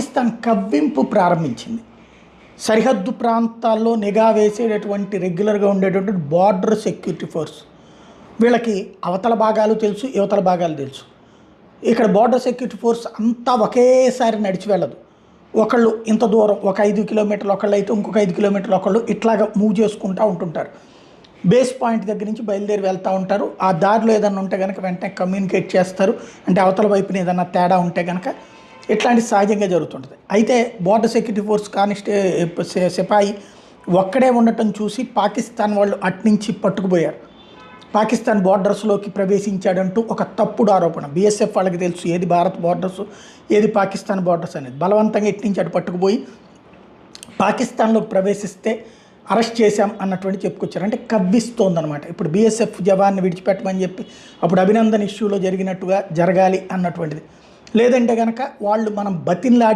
పాకిస్తాన్ కవ్వింపు ప్రారంభించింది. సరిహద్దు ప్రాంతాల్లో నిఘా వేసేటటువంటి రెగ్యులర్గా ఉండేటటువంటి బార్డర్ సెక్యూరిటీ ఫోర్స్. వీళ్ళకి అవతల భాగాలు తెలుసు యువతల భాగాలు తెలుసు. ఇక్కడ బార్డర్ సెక్యూరిటీ ఫోర్స్ అంతా ఒకేసారి నడిచి వెళ్ళదు. ఒకళ్ళు ఇంత దూరం ఒక ఐదు కిలోమీటర్లు ఒకళ్ళు అయితే ఇంకొక ఐదు కిలోమీటర్లు ఒకళ్ళు ఇట్లాగా మూవ్ చేసుకుంటూ ఉంటుంటారు. బేస్ పాయింట్ దగ్గర నుంచి బయలుదేరి వెళ్తూ ఉంటారు. ఆ దారిలో ఏదైనా ఉంటే కనుక వెంటనే కమ్యూనికేట్ చేస్తారు. అంటే అవతల వైపున ఏదైనా తేడా ఉంటే కనుక ఇట్లాంటి సహజంగా జరుగుతుంటుంది. అయితే బార్డర్ సెక్యూరిటీ ఫోర్స్ కానిస్టే సిపాయి ఒక్కడే ఉండటం చూసి పాకిస్తాన్ వాళ్ళు అట్నుంచి పట్టుకుపోయారు. పాకిస్తాన్ బార్డర్స్లోకి ప్రవేశించాడంటూ ఒక తప్పుడు ఆరోపణ. బీఎస్ఎఫ్ వాళ్ళకి తెలుసు ఏది భారత్ బార్డర్స్ ఏది పాకిస్తాన్ బార్డర్స్ అనేది. బలవంతంగా ఇట్నుంచి అటు పట్టుకుపోయి పాకిస్తాన్లోకి ప్రవేశిస్తే అరెస్ట్ చేశాం అన్నటువంటి చెప్పుకొచ్చారు. అంటే కవ్విస్తోందనమాట ఇప్పుడు బీఎస్ఎఫ్ జవాన్ని విడిచిపెట్టమని చెప్పి అప్పుడు అభినందన్ ఇష్యూలో జరిగినట్టుగా జరగాలి అన్నటువంటిది. లేదంటే కనుక వాళ్ళు మనం బతిన్లాడి